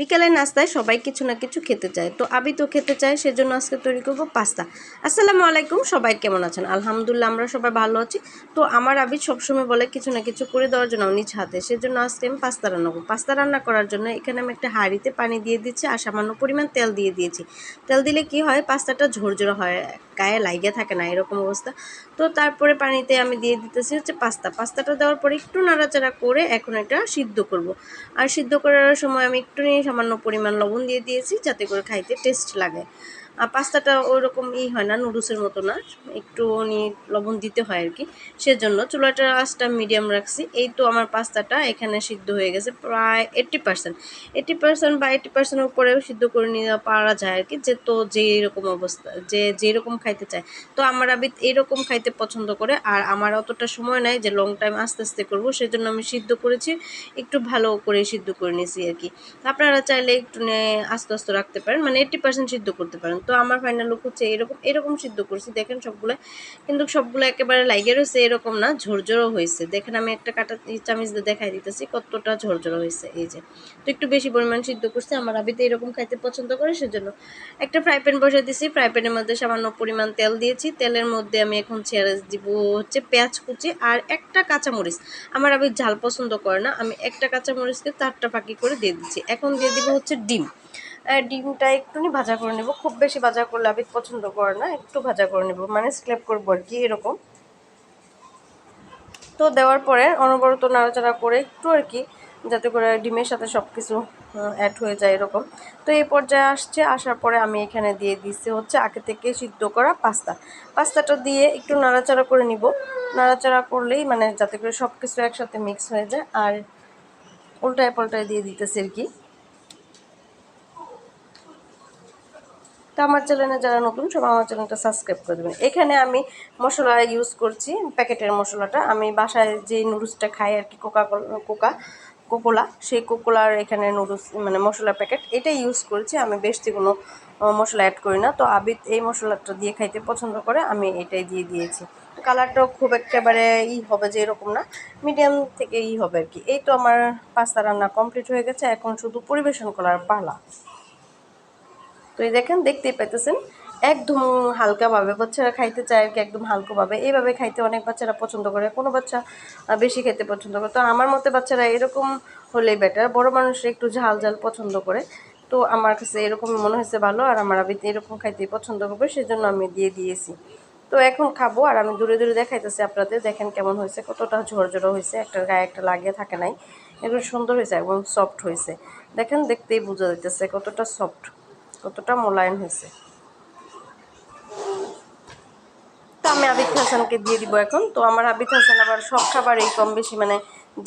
বিকালের নাস্তায় সবাই কিছু না কিছু খেতে চায়। তো আমি তো খেতে চায়, সেজন্য আজকে তৈরি করব পাস্তা। আসসালামু আলাইকুম, সবাই কেমন আছেন? আলহামদুলিল্লাহ, আমরা সবাই ভালো আছি। তো আমার আবি সবসময় বলে কিছু না কিছু করে দেওয়ার জন্য নিজ হাতে। সেজন্য আজকে আমি পাস্তা রান্না করব। পাস্তা রান্না করার জন্য এখানে আমি একটা হাঁড়িতে পানি দিয়ে দিচ্ছি আর সামান্য পরিমাণ তেল দিয়ে দিয়েছি। তেল দিলে কি হয়? পাস্তাটা ঝরঝরে হয়। গায়ে লাইগে থাকে না, এরকম অবস্থা। তো তারপরে পানিতে আমি দিয়ে দিতেছি হচ্ছে পাস্তা। পাস্তাটা দেওয়ার পরে একটু নাড়াচাড়া করে এখন এটা সিদ্ধ করব। আর সিদ্ধ করার সময় আমি একটু নিয়ে সামান্য পরিমাণ লবণ দিয়ে দিয়েছি যাতে করে খাইতে টেস্ট লাগে। পাস্তাটা ওই রকম ই হয় না, নুডলসের মতো না। একটু উনি লবণ দিতে হয় আর কি। সেজন্য চুলাটা আঁচটা মিডিয়াম রাখছি। এই তো আমার পাস্তাটা এখানে সিদ্ধ হয়ে গেছে প্রায় এইট্টি পার্সেন্ট এইট্টি পার্সেন্ট বা এইট্টি পার্সেন্টের উপরেও সিদ্ধ করে নিয়ে পারা যায় আর কি, যে তো যে এরকম অবস্থা, যে যেরকম খাইতে চায়। তো আমার আবিদ এরকম খাইতে পছন্দ করে, আর আমার অতটা সময় নাই যে লং টাইম আস্তে আস্তে করব, সেজন্য আমি সিদ্ধ করেছি, একটু ভালো করে সিদ্ধ করে নিয়েছি আর কি। আপনারা চাইলে একটু আস্তে আস্তে রাখতে পারেন মানে এইট্টি পার্সেন্ট সিদ্ধ করতে পারেন। তো আমার ফাইনাল লুক হচ্ছে এরকম এরকম সিদ্ধ করছি। দেখেন সবগুলো, কিন্তু সবগুলো একেবারে লাইগে রয়েছে, এরকম না, ঝরঝরও হয়েছে। দেখেন আমি একটা কাটা চামিচ দিয়ে দেখাই দিতেছি, কতটা ঝরঝরো হয়েছে, এই যে। তো একটু বেশি পরিমাণ সিদ্ধ করছি, আমার আবিতে এরকম খাইতে পছন্দ করে, সেজন্য একটা ফ্রাই প্যান বসে দিছি। ফ্রাই প্যানের মধ্যে সামান্য পরিমাণ তেল দিয়েছি। তেলের মধ্যে আমি এখন ছেড়ে দিব হচ্ছে পেঁয়াজ কুচি আর একটা কাঁচামরিচ। আমার আবি ঝাল পছন্দ করে না, আমি একটা কাঁচামরিচকে চারটা ফাঁকি করে দিয়ে দিচ্ছি। এখন দিয়ে দিব হচ্ছে ডিম। ডিমটা একটুনি ভাজা করে নেব। খুব বেশি ভাজা করলে আবিদ পছন্দ করে না, একটু ভাজা করে নেব। মানে স্ক্লেপ করব আর কি, এরকম। তো দেওয়ার পরে অনবরত নাড়াচাড়া করে একটু আর কি, যাতে করে ডিমের সাথে সব কিছু অ্যাড হয়ে যায় এরকম। তো এই পর্যায়ে আসছে, আসার পরে আমি এখানে দিয়ে দিচ্ছি হচ্ছে আগে থেকে সিদ্ধ করা পাস্তা। পাস্তাটা দিয়ে একটু নাড়াচাড়া করে নিব। নাড়াচাড়া করলেই মানে যাতে করে সব কিছু একসাথে মিক্স হয়ে যায়। আর উল্টায় পাল্টায় দিয়ে দিতেছি আর কি। আমার চ্যানেলে যারা নতুন সব আমার চ্যানেলটা সাবস্ক্রাইব করে দেবেন। এখানে আমি মশলা ইউজ করছি প্যাকেটের মশলাটা। আমি বাসায় যে নুডলসটা খাই আর কি কোকা কোকা কোকোলা সেই কোকোলার এখানে নুডলস মানে মশলার প্যাকেট এটাই ইউজ করেছি। আমি বেশি কোনো মশলা অ্যাড করি না। তো আবিদ এই মশলাটা দিয়ে খাইতে পছন্দ করে, আমি এটাই দিয়ে দিয়েছি। কালারটাও খুব একেবারে ই হবে যে এরকম না মিডিয়াম থেকে ই হবে আর কি। এই তো আমার পাস্তা রান্না কমপ্লিট হয়ে গেছে। এখন শুধু পরিবেশন করার পালা। তো এই দেখেন, দেখতেই পাইতেছেন, একদম হালকাভাবে বাচ্চারা খাইতে চায় আর কি, একদম হালকাভাবে এইভাবে খাইতে অনেক বাচ্চারা পছন্দ করে, কোনো বাচ্চা বেশি খেতে পছন্দ করে। তো আমার মতে বাচ্চারা এরকম হলেই বেটার বড় মানুষরা একটু ঝাল ঝাল পছন্দ করে। তো আমার কাছে এরকম মনে হয়েছে ভালো, আর আমার আবিতে এরকম খাইতে পছন্দ করবে, সেজন্য আমি দিয়ে দিয়েছি। তো এখন খাব, আর আমি দূরে দূরে দেখাইতেছি আপনাদের, দেখেন কেমন হয়েছে, কতটা ঝরঝরো হয়েছে, একটা গায়ে একটা লাগিয়ে থাকে নাই। এগুলো সুন্দর হয়েছে একদম সফট হয়েছে। দেখেন, দেখতেই বোঝা যাইতেছে কতটা সফট কতটা মোলায়েম হয়েছে। তো আমি আবিদ হাসানকে দিয়ে দিব এখন। তো আমার আবিদ হাসান আবার সব খাবার এই কম বেশি মানে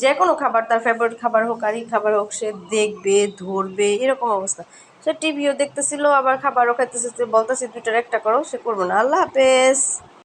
যে কোনো খাবার, তার ফেভারিট খাবার হোক, আর খাবার হোক, সে দেখবে, ধরবে, এরকম অবস্থা। সে টিভিও দেখতেছিল, আবার খাবারও খাইতেছে, বলতেছে দুইটার একটা করো, সে করব না। আল্লাহ হাফেজ।